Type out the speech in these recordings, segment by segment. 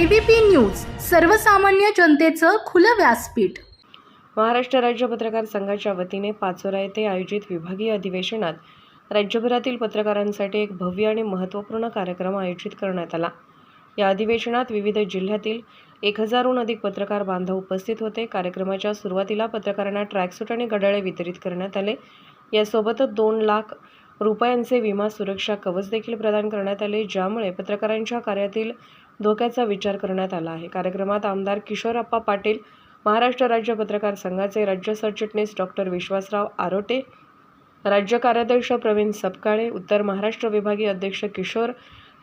ABP news सर्वसामान्य जनतेचं खुलं व्यासपीठ. महाराष्ट्र राज्य पत्रकार संघाच्या वतीने पाचोरा येथे आयोजित विभागीय अधिवेशनात राज्यभरातील पत्रकारांसाठी एक भव्य आणि महत्त्वपूर्ण कार्यक्रम आयोजित करण्यात आला. या अधिवेशनात विविध जिल्ह्यातील एक हजारहून अधिक पत्रकार बांधव उपस्थित होते. कार्यक्रमाच्या सुरुवातीला पत्रकारांना ट्रॅकसूट आणि घड्याळे वितरित करण्यात आले. यासोबतच दोन लाख रुपयांचे विमा सुरक्षा कवच देखील प्रदान करण्यात आले ज्यामुळे पत्रकारांच्या कार्यातील धोक्याचा विचार करण्यात आला आहे. कार्यक्रमात आमदार किशोरप्पा पाटील महाराष्ट्र राज्य पत्रकार संघाचे राज्य सरचिटणीस डॉक्टर विश्वासराव आरोटे राज्य कार्याध्यक्ष प्रवीण सपकाळे उत्तर महाराष्ट्र विभागीय अध्यक्ष किशोर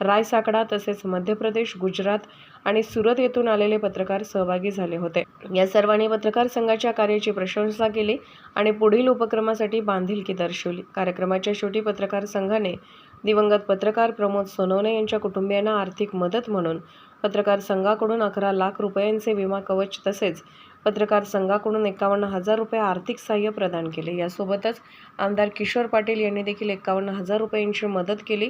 रायसाकडा तसेच मध्य प्रदेश गुजरात आणि सुरत येथून आलेले पत्रकार सहभागी झाले होते. या सर्वांनी पत्रकार संघाच्या कार्याची प्रशंसा केली आणि पुढील उपक्रमासाठी बांधिलकी दर्शवली. कार्यक्रमाच्या शेवटी पत्रकार संघाने दिवंगत पत्रकार प्रमोद सोनवणे यांच्या कुटुंबियांना आर्थिक मदत म्हणून पत्रकार संघाकडून अकरा लाख रुपयांचे विमा कवच तसेच पत्रकार संघाकडून एकावन्न हजार रुपये आर्थिक सहाय्य प्रदान केले. यासोबतच आमदार किशोर पाटील यांनी देखील एकावन्न हजार रुपयांची मदत केली.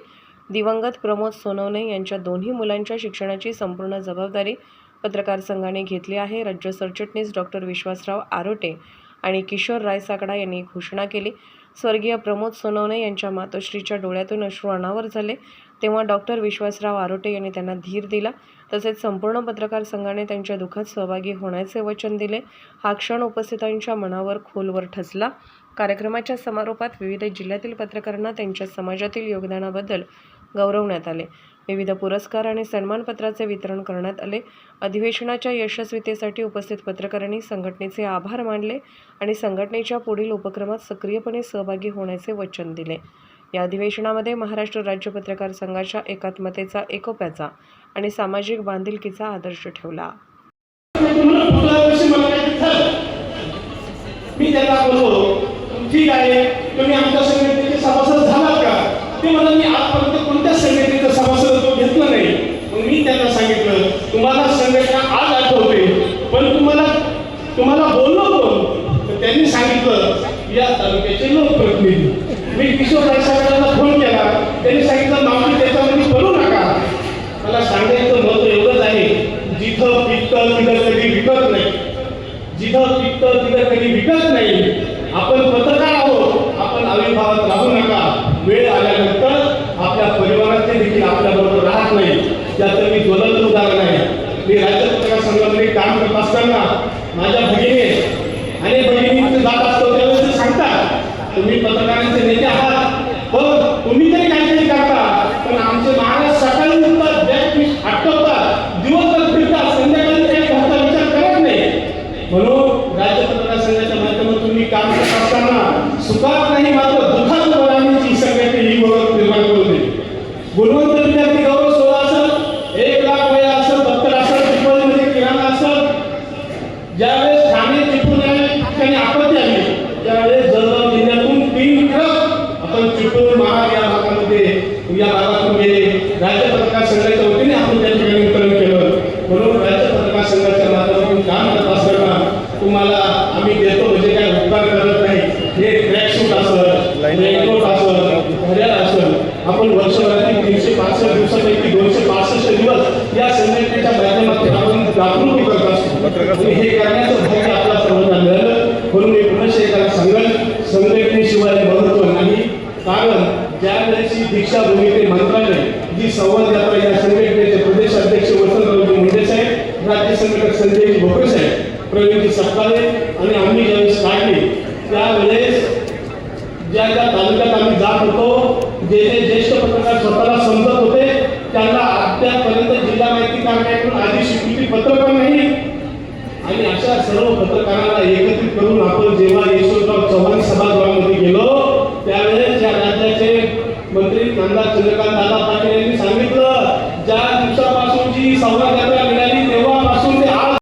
दिवंगत प्रमोद सोनवणे यांच्या दोन्ही मुलांच्या शिक्षणाची संपूर्ण जबाबदारी पत्रकार संघाने घेतली आहे. राज्य सरचिटणीस डॉक्टर विश्वासराव आरोटे आणि किशोर रायसाकडा यांनी घोषणा केली. स्वर्गीय प्रमोद सोनवणे यांच्या मातोश्रीच्या डोळ्यातून अश्रू अनावर झाले. तेव्हा डॉक्टर विश्वासराव आरोटे यांनी त्यांना धीर दिला. तसेच संपूर्ण पत्रकार संघाने त्यांच्या दुःखात सहभागी होण्याचे वचन दिले. हा क्षण उपस्थितांच्या मनावर खोलवर ठसला. कार्यक्रमाच्या समारोपात विविध जिल्ह्यातील पत्रकारांना त्यांच्या समाजातील योगदानाबद्दल गौरवण्यात आले. विविध पुरस्कार आणि सन्मानपत्राचे वितरण करण्यात आले. अधिवेशनाच्या यशस्वीतेसाठी उपस्थित पत्रकारांनी संघटनेचे आभार मानले आणि संघटनेच्या पुढील उपक्रमात सक्रियपणे सहभागी होण्याचे वचन दिले. या अधिवेशनामध्ये महाराष्ट्र राज्य पत्रकार संघाच्या एकात्मतेचा एकोप्याचा आणि सामाजिक बांधिलकीचा आदर्श ठेवला. मी त्यांना बोललो ठीक आहे तुम्ही आमच्या संघटनेचे सभासद झालात का? ते मला मी आजपर्यंत कोणत्या संघटनेचं सभासद मी त्यांना सांगितलं तुम्हाला संघटना आज आठवते पण तुम्हाला तुम्हाला बोललो कोण तर त्यांनी सांगितलं या तालुक्याचे लोकप्रतिनिधी. मी किशोर रायसाहेबांना फोन केला त्यांनी सांगितलं मावशी त्याच्यामध्ये करू नका मला सांगायचं मत एवढंच आहे जिथं पिकतं तिथं कधी विकत नाही जिथं पिकतं तिथं कधी विकत नाही आपण पत्रकार आहोत आपण आविर्भावात राहू नका वेळ आल्यानंतर आपल्या परिवाराचे देखील आपल्याबरोबर राहत नाही त्याचं मी ज्वलंत उदाहरण आहे मी सेवा संघामध्ये काम करत असताना माझ्या भगिनी अनेक भगिनी जात असतो त्यावेळेस सांगतात तुम्ही पत्रकारांचे नेते आहात पण तुम्ही तरी काहीतरी करता पण आमचे महाराज सकाळी उठतात बॅग आटवतात दिवसभर फिरतात संध्याकाळी काही घरचा विचार करत नाही. म्हणून राज्य पत्रकार संघाच्या माध्यमातून तुम्ही काम करत असताना सुखात नाही मात्र दुःखात बोलाण्याची सगळ्यात ही ओळख निर्माण करून दिली. गुणवंत विद्यार्थी गौरव सोहळा असेल एक लाख वेळा असेल दप्तर असेल चिपळीमध्ये किराणा असेल ज्यावेळेस ठाणे चिपळूण या ठिकाणी आपत्ती आली त्यावेळेस जळगाव जिल्ह्यातून तीन ट्रक आपण चिपळूण महाड या भागामध्ये या भागातून गेले राज्य पत्रकार संघाच्या वतीने आपण त्या ठिकाणी वितरण केलं म्हणून राज्य पत्रकार संघाच्या माध्यमातून काम करत असताना तुम्हाला आम्ही देतो म्हणजे काय उपकार करत नाही. हे ट्रॅकसूट असेल रेनकोट घड्याळ आपण वर्षभरातील तीनशे पासष्ट दिवसापैकी दोनशे पासष्ट दिवस या संघटनेच्या माध्यमातून आपण जागृती करत असतो. आणि हे करण्याचं भाग्य आपला सर्वांना मिळालं. म्हणून मी पुनश्च एका संघट संघटनेशिवाय महत्त्व नाही. कारण ज्या वेळेस दीक्षाभूमी ते मंत्रालय जी संवाद त्या तालुक्यात आम्ही जात होतो जेथे ज्येष्ठ पत्रकार स्वतःला समजत होते त्यांना अद्यापर्यंत जिल्हा माहिती कार्यालयातून आधी स्वीकृती पत्र पण नाही. आणि अशा सर्व पत्रकारांना एकत्रित करून आपण जेव्हा यशवंतराव चव्हाण सभागृहामध्ये गेलो त्यावेळेस या राज्याचे मंत्री नामदार चंद्रकांत दादा पाटील यांनी सांगितलं